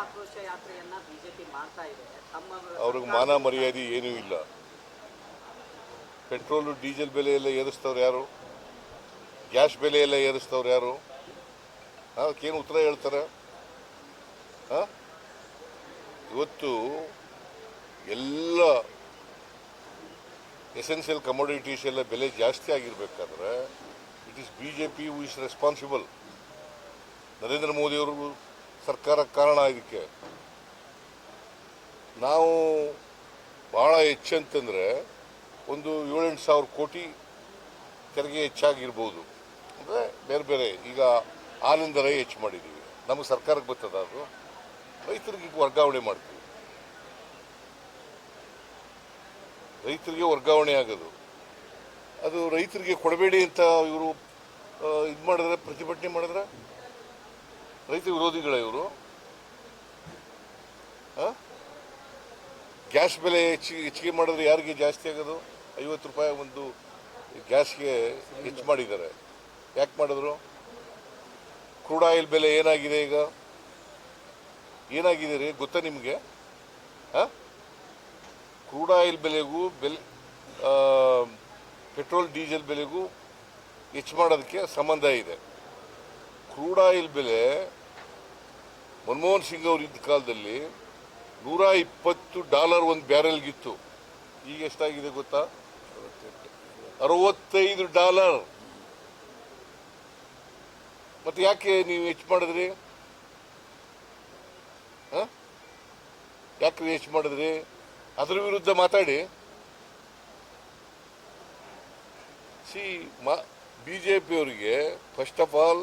ಆಕ್ರೋಶ ಯಾತ್ರೆಯನ್ನ ಬಿಜೆಪಿ ಮಾಡ್ತಾ ಇದೆ. ತಮ್ಮ ಅವ್ರಿಗೆ ಮಾನ ಮರ್ಯಾದೆ ಏನೂ ಇಲ್ಲ. ಪೆಟ್ರೋಲು ಡೀಸೆಲ್ ಬೆಲೆ ಎಲ್ಲ ಏರಿಸ್ತವ್ರು ಯಾರು? ಗ್ಯಾಸ್ ಬೆಲೆ ಎಲ್ಲ ಏರಿಸ್ತವ್ರು ಯಾರು? ಅದಕ್ಕೇನು ಉತ್ತರ ಹೇಳ್ತಾರೆ? ಹಾಂ? ಇವತ್ತು ಎಲ್ಲ ಎಸೆನ್ಷಿಯಲ್ ಕಮೋಡಿಟೀಸ್ ಎಲ್ಲ ಬೆಲೆ ಜಾಸ್ತಿ ಆಗಿರ್ಬೇಕಾದ್ರೆ it is B J P who is responsible Narendra ಮೋದಿಯವರು ಸರ್ಕಾರ ಕಾರಣ ಇದಕ್ಕೆ ನಾವು ಭಾಳ ಹೆಚ್ಚಂತಂದರೆ ಒಂದು ಏಳೆಂಟು ಸಾವಿರ ಕೋಟಿ ತೆರಿಗೆ ಹೆಚ್ಚಾಗಿರ್ಬೋದು. ಅಂದರೆ ಬೇರೆ ಬೇರೆ ಈಗ ಆನಂದ ರೈ ಹೆಚ್ಚು ಮಾಡಿದ್ದೀವಿ. ನಮಗೆ ಸರ್ಕಾರಕ್ಕೆ ಬರ್ತದ ಅದು? ರೈತರಿಗೆ ವರ್ಗಾವಣೆ ಮಾಡ್ತೀವಿ. ರೈತರಿಗೆ ವರ್ಗಾವಣೆ ಆಗೋದು. ಅದು ರೈತರಿಗೆ ಕೊಡಬೇಡಿ ಅಂತ ಇವರು ಇದು ಮಾಡಿದ್ರೆ, ಪ್ರತಿಭಟನೆ ಮಾಡಿದ್ರೆ ರೈತ ವಿರೋಧಿಗಳ ಇವರು? ಗ್ಯಾಸ್ ಬೆಲೆ ಹೆಚ್ಚಿಗೆ ಹೆಚ್ಚಿಗೆ ಮಾಡಿದ್ರೆ ಯಾರಿಗೆ ಜಾಸ್ತಿ ಆಗೋದು? ಐವತ್ತು ರೂಪಾಯಿ ಒಂದು ಗ್ಯಾಸ್ಗೆ ಹೆಚ್ಚು ಮಾಡಿದ್ದಾರೆ. ಯಾಕೆ ಮಾಡಿದ್ರು? ಕ್ರೂಡ್ ಆಯಿಲ್ ಬೆಲೆ ಏನಾಗಿದೆ ಈಗ? ಏನಾಗಿದೆ ರೀ? ಗೊತ್ತಾ ನಿಮಗೆ? ಕ್ರೂಡ್ ಆಯಿಲ್ ಬೆಲೆಗೂ ಬೆಲೆ ಪೆಟ್ರೋಲ್, ಡೀಸೆಲ್ ಬೆಲೆಗೂ ಹೆಚ್ಚು ಮಾಡೋದಕ್ಕೆ ಸಂಬಂಧ ಇದೆ. ಕ್ರೂಡ್ ಆಯಿಲ್ ಬೆಲೆ ಮನಮೋಹನ್ ಸಿಂಗ್ ಅವರು ಇದ್ದ ಕಾಲದಲ್ಲಿ ನೂರ ಇಪ್ಪತ್ತು ಡಾಲರ್ ಒಂದು ಬ್ಯಾರೆಲ್ಗಿತ್ತು. ಈಗ ಎಷ್ಟಾಗಿದೆ ಗೊತ್ತಾ? ಅರವತ್ತೈದು ಡಾಲರ್. ಮತ್ತೆ ಯಾಕೆ ನೀವು ಹೆಚ್ಚು ಮಾಡಿದ್ರಿ? ಯಾಕೆ ಹೆಚ್ಚು ಮಾಡಿದ್ರಿ? ಅದ್ರ ವಿರುದ್ಧ ಮಾತಾಡಿ. ಸಿ, ಮಾ ಬಿ ಜೆ ಪಿಯವರಿಗೆ ಫಸ್ಟ್ ಆಫ್ ಆಲ್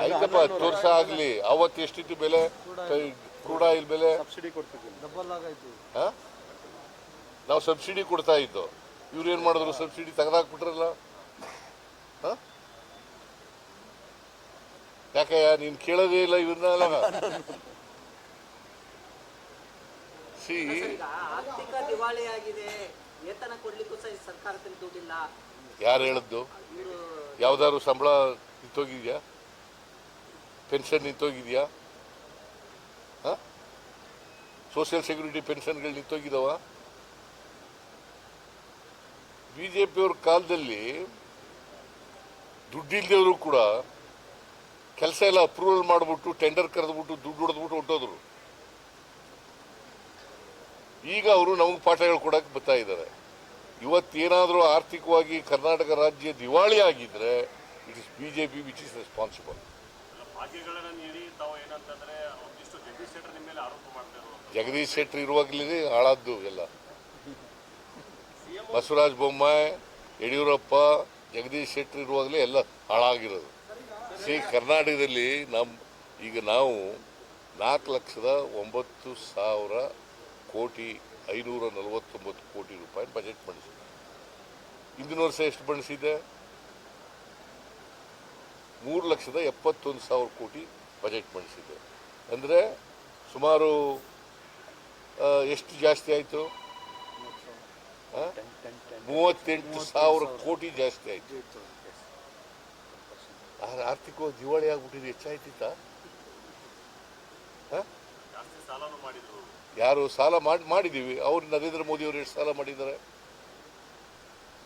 ಆಯ್ತಪ್ಪ ತೋರ್ಸ ಆಗ್ಲಿ. ಆಗಲಿ ಅವತ್ತು ಎಷ್ಟಿತ್ತು ಬೆಲೆ? ಕ್ರೂಡ್ ಆಯಿಲ್ ಬೆಲೆ? ಸಬ್ಸಿಡಿ ಕೊಡ್ತಿದ್ದೀನಿ. ಡಬಲ್ ಆಗೈತಿ ಹಾಂ? ನಾವು ಸಬ್ಸಿಡಿ ಕೊಡ್ತಾ ಇದ್ದು? ಇವ್ರು ಏನು ಮಾಡಿದ್ರು? ಸಬ್ಸಿಡಿ ತೆಗೆದಾಕ್ಬಿಟ್ರಲ್ಲ? ಹಾಂ? ಯಾಕೆ ನೀನು ಕೇಳೋದೇ ಇಲ್ಲ ಇವ್ರನ್ನ ಸಿ ಈಗ ಆರ್ಥಿಕ ದಿವಾಳಿ ಆಗಿದೆ. ವೇತನ ಕೊಡ್ಲಿಕ್ಕೂ ಸಹ ಈ ಸರ್ಕಾರದಲ್ಲಿ ದುಡ್ಡಿಲ್ಲ. ಯಾರು ಹೇಳಿದ್ದು? ಯಾವ್ದಾದ್ರು ಸಂಬಳ ನಿಂತೋಗಿದ್ಯಾ? ಪೆನ್ಷನ್ ಆ ಸೋಷಿಯಲ್ ಸೆಕ್ಯೂರಿಟಿ ಪೆನ್ಷನ್ಗಳು ನಿಂತೋಗಿದಾವ? ಬಿ ಜೆ ಪಿಯವ್ರ ಕಾಲದಲ್ಲಿ ದುಡ್ಡಿಲ್ದವರು ಕೂಡ ಕೆಲಸ ಎಲ್ಲ ಅಪ್ರೂವಲ್ ಮಾಡಿಬಿಟ್ಟು ಟೆಂಡರ್ ಕರೆದ್ಬಿಟ್ಟು ದುಡ್ಡು ಹೊಡೆದ್ಬಿಟ್ಟು ಹೊಟ್ಟೋದ್ರು ಈಗ ಅವರು ನಮಗೆ ಪಾಠ ಹೇಳ್ಕೊಡಕ್ಕೆ ಬರ್ತಾ ಇದ್ದಾರೆ ಇವತ್ತೇನಾದರೂ ಆರ್ಥಿಕವಾಗಿ ಕರ್ನಾಟಕ ರಾಜ್ಯ ದಿವಾಳಿ ಆಗಿದ್ರೆ it is B J P which is responsible Jagadish Shettar ಇರುವಾಗಲೇ ಹಾಳಾದ್ದು ಎಲ್ಲ. ಬಸವರಾಜ ಬೊಮ್ಮಾಯಿ ಯಡಿಯೂರಪ್ಪ ಜಗದೀಶ್ ಶೆಟ್ಟರ್ ಇರುವಾಗಲೇ ಎಲ್ಲ ಹಾಳಾಗಿರೋದು. ಸಿ ಕರ್ನಾಟಕದಲ್ಲಿ ನಮ್ಮ ಈಗ ನಾವು ನಾಲ್ಕು ಲಕ್ಷದ ಒಂಬತ್ತು ಸಾವಿರ ಕೋಟಿ ಐನೂರ ನಲವತ್ತೊಂಬತ್ತು ಕೋಟಿ ರೂಪಾಯಿ ಬಜೆಟ್ ಮಂಡಿಸಿದೆ ಹಿಂದಿನ ವರ್ಷ ಎಷ್ಟು ಬಣಿಸಿದೆ ಮೂರು ಲಕ್ಷದ ಎಪ್ಪತ್ತೊಂದು ಸಾವಿರ ಕೋಟಿ ಬಜೆಟ್ ಮಂಡಿಸಿದೆ. ಅಂದರೆ ಸುಮಾರು ಎಷ್ಟು ಜಾಸ್ತಿ ಆಯಿತು? ಮೂವತ್ತೆಂಟು ಸಾವಿರ ಕೋಟಿ ಜಾಸ್ತಿ ಆಯಿತು. ಆರ್ಥಿಕವಾಗಿ ದಿವಾಳಿ ಆಗ್ಬಿಟ್ಟಿದೆ, ಹೆಚ್ಚಾಯ್ತಿತ್ತಾ? ಯಾರು ಸಾಲ ಮಾಡಿ ಮಾಡಿದ್ದೀವಿ ಅವ್ರು ನರೇಂದ್ರ ಮೋದಿ ಅವರು ಎಷ್ಟು ಸಾಲ ಮಾಡಿದ್ದಾರೆ?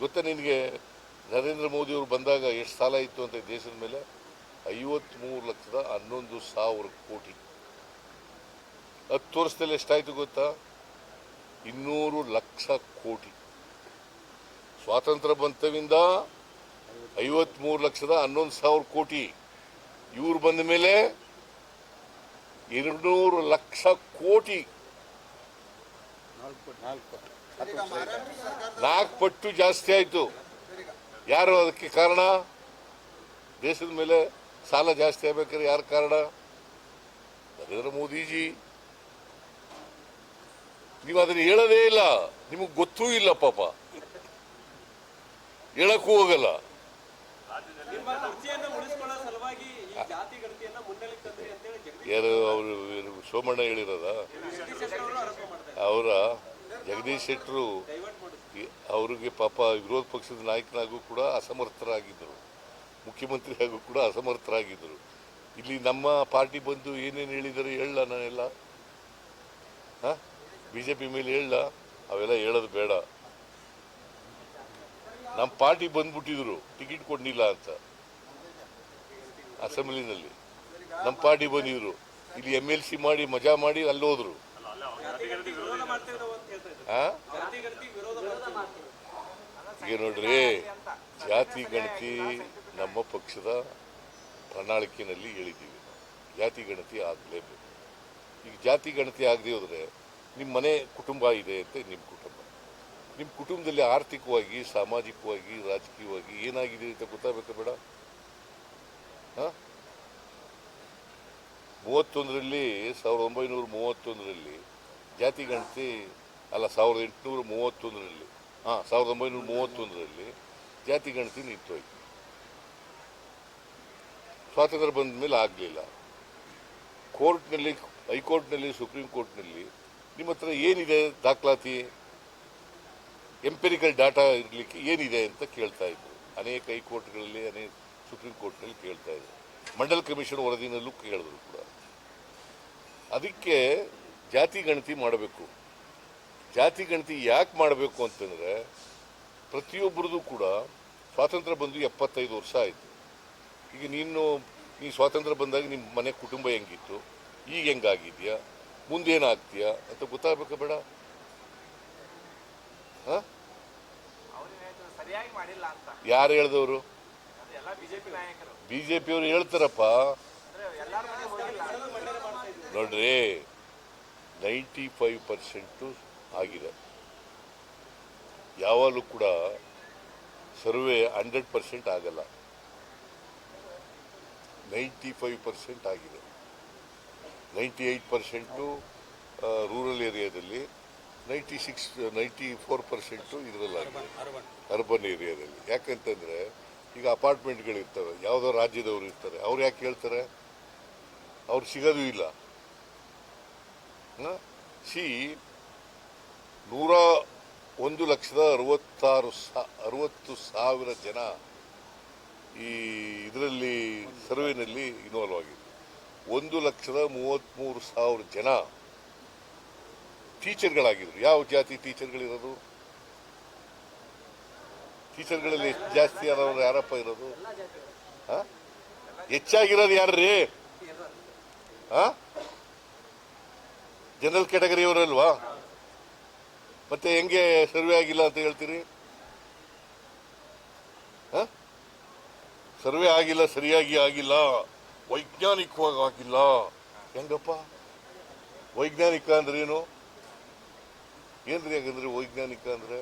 ಗೊತ್ತಾ ನಿನಗೆ? ನರೇಂದ್ರ ಮೋದಿ ಅವರು ಬಂದಾಗ ಎಷ್ಟು ಸಾಲ ಇತ್ತು ಅಂತ ದೇಶದ ಮೇಲೆ ಐವತ್ಮೂರು ಲಕ್ಷದ ಹನ್ನೊಂದು ಸಾವಿರ ಕೋಟಿ. ಹತ್ತು ವರ್ಷದಲ್ಲಿ ಎಷ್ಟಾಯ್ತು ಗೊತ್ತಾ? ಇನ್ನೂರು ಲಕ್ಷ ಕೋಟಿ. ಸ್ವಾತಂತ್ರ್ಯ ಬಂತವಿಂದ ಐವತ್ಮೂರು ಲಕ್ಷದ ಹನ್ನೊಂದು ಸಾವಿರ ಕೋಟಿ. ಇವ್ರು ಬಂದ ಮೇಲೆ ಎರಡ್ನೂರು ಲಕ್ಷ ಕೋಟಿ. ನಾಲ್ಕು ಪಟ್ಟು ಜಾಸ್ತಿ ಆಯಿತು. ಯಾರು ಅದಕ್ಕೆ ಕಾರಣ? ದೇಶದ ಮೇಲೆ ಸಾಲ ಜಾಸ್ತಿ ಆಗ್ಬೇಕಾದ್ರೆ ಯಾರು ಕಾರಣ? ನರೇಂದ್ರ ಮೋದಿಜಿ. ನೀವು ಅದನ್ನು ಹೇಳದೇ ಇಲ್ಲ. ನಿಮಗೆ ಗೊತ್ತೂ ಇಲ್ಲ ಪಾಪ. ಹೇಳಕ್ಕೂ ಹೋಗಲ್ಲ. ಯಾರು ಅವರು ಸೋಮಣ್ಣ ಹೇಳಿರೋದ? ಅವರು ಜಗದೀಶ್ ಶೆಟ್ಟರು ಅವರಿಗೆ ಪಾಪ ವಿರೋಧ ಪಕ್ಷದ ನಾಯಕನಾಗೂ ಕೂಡ ಅಸಮರ್ಥರಾಗಿದ್ದರು. ಮುಖ್ಯಮಂತ್ರಿ ಹಾಗೂ ಕೂಡ ಅಸಮರ್ಥರಾಗಿದ್ದರು. ಇಲ್ಲಿ ನಮ್ಮ ಪಾರ್ಟಿ ಬಂದು ಏನೇನು ಹೇಳಿದರೆ ಹೇಳ ನಾನೆಲ್ಲ. ಹಾಂ? ಬಿ ಜೆ ಪಿ ಮೇಲೆ ಹೇಳ ಅವೆಲ್ಲ ಹೇಳೋದು ಬೇಡ. ನಮ್ಮ ಪಾರ್ಟಿ ಬಂದ್ಬಿಟ್ಟಿದ್ರು. ಟಿಕೆಟ್ ಕೊಡಲಿಲ್ಲ ಅಂತ. ಅಸೆಂಬ್ಲಿನಲ್ಲಿ. ನಮ್ಮ ಪಾರ್ಟಿ ಬಂದಿದ್ರು. ಇಲ್ಲಿ ಎಂ ಎಲ್ ಸಿ ಮಾಡಿ ಮಜಾ ಮಾಡಿ ಅಲ್ಲಿ ಈಗ ನೋಡ್ರಿ, ಜಾತಿ, ಗಣತಿ ನಮ್ಮ ಪಕ್ಷದ ಪ್ರಣಾಳಿಕೆಯಲ್ಲಿ ಹೇಳಿದ್ದೀವಿ. ಜಾತಿ, ಗಣತಿ ಆಗಲೇಬೇಕು. ಈಗ ಜಾತಿ, ಗಣತಿ ಆಗದೆ ಹೋದ್ರೆ ನಿಮ್ಮ ಮನೆ ಕುಟುಂಬ ಇದೆ ಅಂತ ನಿಮ್ಮ ಕುಟುಂಬ. ನಿಮ್ಮ ಕುಟುಂಬದಲ್ಲಿ ಆರ್ಥಿಕವಾಗಿ, ಸಾಮಾಜಿಕವಾಗಿ, ರಾಜಕೀಯವಾಗಿ ಏನಾಗಿದೆ ಅಂತ ಗೊತ್ತಾಗಬೇಕು ಬೇಡ? ಹಾಂ ಮೂವತ್ತೊಂದರಲ್ಲಿ, ಸಾವಿರದ ಒಂಬೈನೂರ ಮೂವತ್ತೊಂದರಲ್ಲಿ ಜಾತಿ, ಗಣತಿ ಅಲ್ಲ, ಸಾವಿರದ ಎಂಟುನೂರ ಮೂವತ್ತೊಂದರಲ್ಲಿ. ಹಾಂ, ಸಾವಿರದ ಒಂಬೈನೂರ ಮೂವತ್ತೊಂದರಲ್ಲಿ ಜಾತಿ ಗಣತಿ ನಿಂತೋಯ್ತು. ಸ್ವಾತಂತ್ರ್ಯ ಬಂದ ಮೇಲೆ ಆಗಲಿಲ್ಲ. ಕೋರ್ಟ್ನಲ್ಲಿ, ಹೈಕೋರ್ಟ್ನಲ್ಲಿ, ಸುಪ್ರೀಂ ಕೋರ್ಟ್ನಲ್ಲಿ ನಿಮ್ಮ ಹತ್ರ ಏನಿದೆ ದಾಖಲಾತಿ? ಎಂಪೆರಿಕಲ್ ಡಾಟಾ ಇರಲಿಕ್ಕೆ ಏನಿದೆ ಅಂತ ಕೇಳ್ತಾ ಇದ್ರು. ಅನೇಕ ಹೈಕೋರ್ಟ್ಗಳಲ್ಲಿ, ಅನೇಕ ಸುಪ್ರೀಂ ಕೋರ್ಟ್ನಲ್ಲಿ ಕೇಳ್ತಾ ಇದ್ರು. ಮಂಡಲ್ ಕಮಿಷನ್ ವರದಿನಲ್ಲೂ ಕೇಳಿದ್ರು ಕೂಡ. ಅದಕ್ಕೆ ಜಾತಿ ಗಣತಿ ಮಾಡಬೇಕು. ಜಾತಿ ಗಣತಿ ಯಾಕೆ ಮಾಡಬೇಕು ಅಂತಂದರೆ ಪ್ರತಿಯೊಬ್ಬರದು ಕೂಡ ಸ್ವಾತಂತ್ರ್ಯ ಬಂದು ಎಪ್ಪತ್ತೈದು ವರ್ಷ ಆಯಿತು. ಈಗ ನೀನು ಈ ಸ್ವಾತಂತ್ರ್ಯ ಬಂದಾಗ ನಿಮ್ಮ ಮನೆ ಕುಟುಂಬ ಹೆಂಗಿತ್ತು? ಈಗ ಹೆಂಗಾಗಿದೆಯಾ? ಮುಂದೇನಾಗ್ತೀಯಾ? ಅಂತ ಗೊತ್ತಾಗಬೇಕಾ ಬೇಡ? ಹಾಂ? ಯಾರು ಹೇಳ್ದವರು? ಬಿ ಜೆ ಪಿಯವರು ಹೇಳ್ತಾರಪ್ಪ. ನೋಡ್ರಿ ನೈಂಟಿ ಫೈವ್ ಪರ್ಸೆಂಟು ಆಗಿದೆ. ಯಾವಾಗಲೂ ಕೂಡ ಸರ್ವೆ ಹಂಡ್ರೆಡ್ ಪರ್ಸೆಂಟ್ ಆಗಲ್ಲ. ನೈಂಟಿ ಫೈವ್ ಪರ್ಸೆಂಟ್ ಆಗಿದೆ. ನೈಂಟಿ ಏಯ್ಟ್ ಪರ್ಸೆಂಟು ರೂರಲ್ ಏರಿಯಾದಲ್ಲಿ ninety six, ninety four percent ಇದರಲ್ಲಾಗಿದೆ. Urban ಏರಿಯಾದಲ್ಲಿ ಯಾಕಂತಂದರೆ ಈಗ ಅಪಾರ್ಟ್ಮೆಂಟ್ಗಳಿರ್ತವೆ, ಯಾವುದೋ ರಾಜ್ಯದವರು ಇರ್ತಾರೆ, ಅವ್ರು ಯಾಕೆ ಹೇಳ್ತಾರೆ? ಅವ್ರು ಸಿಗೋದು ಇಲ್ಲ. ಸಿ ನೂರ ಒಂದು ಲಕ್ಷದ ಅರವತ್ತಾರು ಸಾ, ಅರವತ್ತು ಸಾವಿರ ಜನ ಈ ಇದರಲ್ಲಿ ಸರ್ವೆನಲ್ಲಿ ಇನ್ವಾಲ್ವ್ ಆಗಿದೆ ಒಂದು ಲಕ್ಷದ ಮೂವತ್ತ್ಮೂರು ಸಾವಿರ ಜನ ಟೀಚರ್ಗಳಾಗಿದ್ರು. ಯಾವ ಜಾತಿ ಟೀಚರ್ಗಳಿರೋದು? ಟೀಚರ್ಗಳಲ್ಲಿ ಜಾಸ್ತಿ ಆದವರು ಯಾರಪ್ಪ ಇರೋದು? ಹೆಚ್ಚಾಗಿರೋದು ಯಾರ್ರೀ? ಹಾ? ಜನರಲ್ ಕ್ಯಾಟಗರಿಯವರಲ್ವಾ ಮತ್ತೆ ಹೆಂಗೆ ಸರ್ವೆ ಆಗಿಲ್ಲ ಅಂತ ಹೇಳ್ತೀರಿ? ಸರ್ವೆ ಆಗಿಲ್ಲ, ಸರಿಯಾಗಿ ಆಗಿಲ್ಲ, ವೈಜ್ಞಾನಿಕವಾಗಿ ಆಗಿಲ್ಲ. ಹೆಂಗಪ್ಪ? ವೈಜ್ಞಾನಿಕ ಅಂದ್ರೆ ಏನು? ಏನ್ರಿ ಹಾಗಂದ್ರೆ ವೈಜ್ಞಾನಿಕ ಅಂದ್ರೆ?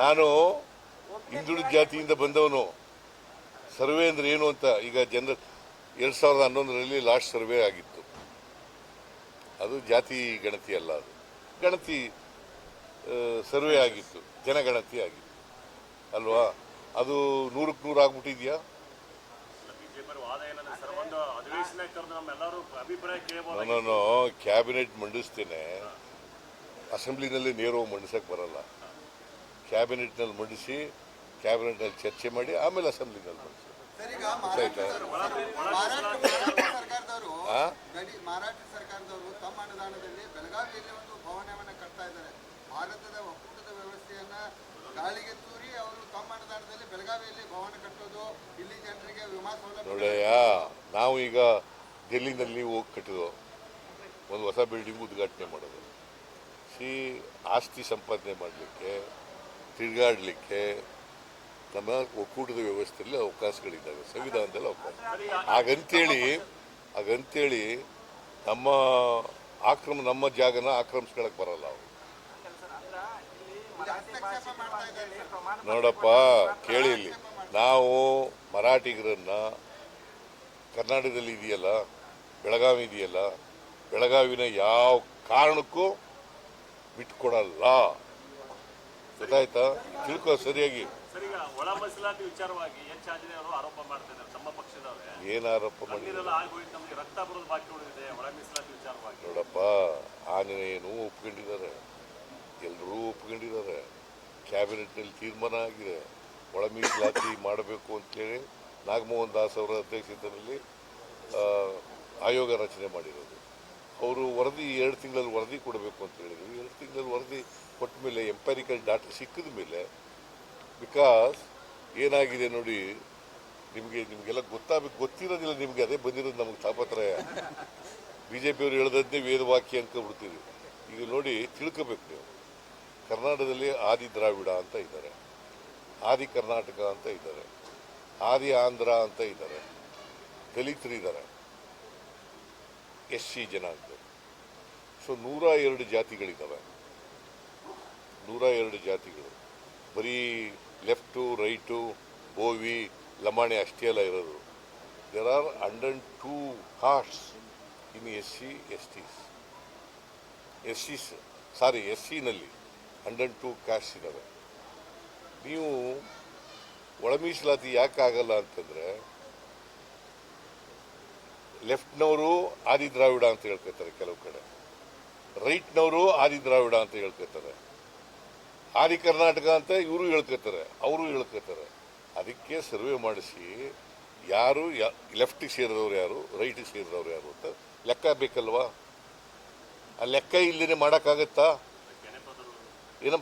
ನಾನು ಹಿಂದುಳಿದ ಜಾತಿಯಿಂದ ಬಂದವನು. ಸರ್ವೆ ಅಂದ್ರೆ ಏನು ಅಂತ ಈಗ ಜನರ, ಎರಡು ಸಾವಿರದ ಹನ್ನೊಂದರಲ್ಲಿ ಲಾಸ್ಟ್ ಸರ್ವೆ ಆಗಿತ್ತು. ಅದು ಜಾತಿ ಗಣತಿ ಅಲ್ಲ ಅದು. ಗಣತಿ ಸರ್ವೆ ಆಗಿತ್ತು. ಜನಗಣತಿ ಆಗಿತ್ತು. ಅಲ್ವಾ? ಅದು ನೂರಕ್ಕೆ ನೂರು ಆಗ್ಬಿಟ್ಟಿದ್ಯಾ? ನಾನು ಕ್ಯಾಬಿನೆಟ್ ಮಂಡಿಸ್ತೇನೆ. ಅಸೆಂಬ್ಲಿನಲ್ಲಿ ನೇರವಾಗಿ ಮಂಡಿಸಕ್ಕೆ ಬರಲ್ಲ. ಕ್ಯಾಬಿನೆಟ್ನಲ್ಲಿ ಮಂಡಿಸಿ ಕ್ಯಾಬಿನೆಟ್ನಲ್ಲಿ ಚರ್ಚೆ ಮಾಡಿ ಆಮೇಲೆ ಅಸೆಂಬ್ಲಿನಲ್ಲಿ ಮಂಡಿಸಿ. ಸರ್ ನಾವು ಈಗ ಡೆಲ್ಲಿನಲ್ಲಿ ಹೋಗಿ ಕಟ್ಟಿದ್ವು ಒಂದು ಹೊಸ ಬಿಲ್ಡಿಂಗ್ ಉದ್ಘಾಟನೆ ಮಾಡೋದು. ಸಿ ಆಸ್ತಿ ಸಂಪಾದನೆ ಮಾಡಲಿಕ್ಕೆ, ತಿರುಗಾಡಲಿಕ್ಕೆ ನಮ್ಮ ಒಕ್ಕೂಟದ ವ್ಯವಸ್ಥೆಯಲ್ಲಿ ಅವಕಾಶಗಳಿದ್ದಾವೆ, ಸಂವಿಧಾನದಲ್ಲಿ ಅವಕಾಶ. ಹಾಗಂತೇಳಿ ಹಾಗಂತೇಳಿ ನಮ್ಮ ಆಕ್ರಮ, ನಮ್ಮ ಜಾಗನ ಆಕ್ರಮಿಸ್ಕೊಳಕ್ಕೆ ಬರಲ್ಲ ಅವರು. ನೋಡಪ್ಪ, ಕೇಳಿ ಇಲ್ಲಿ. ನಾವು ಮರಾಠಿಗರನ್ನ ಕರ್ನಾಟಕದಲ್ಲಿ ಇದೆಯಲ್ಲ ಬೆಳಗಾವಿ ಇದೆಯಲ್ಲ ಬೆಳಗಾವಿನ ಯಾವ ಕಾರಣಕ್ಕೂ ಬಿಟ್ಕೊಡಲ್ಲ. ಗೊತ್ತಾಯ್ತಾ? ತಿಳ್ಕೊ ಸರಿಯಾಗಿ. ಏನ್ ಆರೋಪ ಮಾಡಿದ್ರು? ನೋಡಪ್ಪ ಆಂಜನೇಯನು ಒಪ್ಕೊಂಡಿದ್ದಾರೆ ಎಲ್ಲರೂ ಒಪ್ಕೊಂಡಿದ್ದಾರೆ ಕ್ಯಾಬಿನೆಟ್ನಲ್ಲಿ ತೀರ್ಮಾನ ಆಗಿದೆ ಒಳ ಮೀಸಲಾತಿ ಮಾಡಬೇಕು ಅಂತೇಳಿ ನಾಗಮೋಹನ್ ದಾಸ್ ಅವರ ಅಧ್ಯಕ್ಷತೆಯಲ್ಲಿ ಆಯೋಗ ರಚನೆ ಮಾಡಿರೋದು. ಅವರು ವರದಿ, ಎರಡು ತಿಂಗಳಲ್ಲಿ ವರದಿ ಕೊಡಬೇಕು ಅಂತ ಹೇಳಿದ್ರು. ಎರಡು ತಿಂಗಳಲ್ಲಿ ವರದಿ ಕೊಟ್ಟ ಮೇಲೆ ಎಂಪೈರಿಕಲ್ ಡಾಟಾ ಸಿಕ್ಕಿದ ಮೇಲೆ ಬಿಕಾಸ್ ಏನಾಗಿದೆ ನೋಡಿ, ನಿಮಗೆ, ನಿಮಗೆಲ್ಲ ಗೊತ್ತಾಗಬೇಕು ಗೊತ್ತಿರೋದಿಲ್ಲ ನಿಮಗೆ, ಅದೇ ಬಂದಿರೋದು ನಮಗೆ ತಾಪತ್ರಯ. ಬಿ ಜೆ ಪಿಯವರು ಹೇಳ್ದಂತೆ ವೇದವಾಕ್ಯ ಅನ್ಕೊಬಿಡ್ತೀವಿ ಈಗ ನೋಡಿ, ತಿಳ್ಕೋಬೇಕು ನೀವು. ಕರ್ನಾಟಕದಲ್ಲಿ ಆದಿ ದ್ರಾವಿಡ ಅಂತ ಇದ್ದಾರೆ. ಆದಿ ಕರ್ನಾಟಕ ಅಂತ ಇದ್ದಾರೆ. ಆದಿ ಆಂಧ್ರ ಅಂತ ಇದ್ದಾರೆ. ದಲಿತರು ಇದ್ದಾರೆ ಎಸ್ ಸಿ ಜನಾಂಗ. ಸೊ ನೂರ ಎರಡು ಜಾತಿಗಳಿದ್ದಾವೆ. ನೂರ ಎರಡು ಜಾತಿಗಳು. ಬರೀ ಲೆಫ್ಟು, ರೈಟು, ಬೋವಿ, ಲಮಾಣಿ ಅಷ್ಟೇ ಅಲ್ಲ ಇರೋದು. There are hundred two castes in S C S T's S C's sorry S ಸಿನಲ್ಲಿ hundred two caste ಇದ್ದಾವೆ. ನೀವು ಒಳ ಮೀಸಲಾತಿ ಯಾಕೆ ಆಗಲ್ಲ ಅಂತಂದ್ರೆ ಲೆಫ್ಟ್ನವರು ಆದಿ ದ್ರಾವಿಡ ಅಂತ ಹೇಳ್ಕೊತಾರೆ ಕೆಲವು ಕಡೆ. ರೈಟ್ನವರು ಆದಿ ದ್ರಾವಿಡ ಅಂತ ಹೇಳ್ಕೊತಾರೆ ಆದಿ ಕರ್ನಾಟಕ ಅಂತ ಇವರು ಹೇಳ್ಕೊತಾರೆ ಅವರು ಹೇಳ್ಕೊತಾರೆ ಅದಕ್ಕೆ ಸರ್ವೆ ಮಾಡಿಸಿ ಯಾರು ಲೆಫ್ಟಿಗೆ ಸೇರಿದವ್ರು ಯಾರು, ರೈಟಿಗೆ ಸೇರಿದವ್ರು ಯಾರು ಅಂತ ಲೆಕ್ಕ ಬೇಕಲ್ವಾ? ಆ ಲೆಕ್ಕ ಇಲ್ಲಿನೇ ಮಾಡೋಕ್ಕಾಗತ್ತಾ? ಏನೋ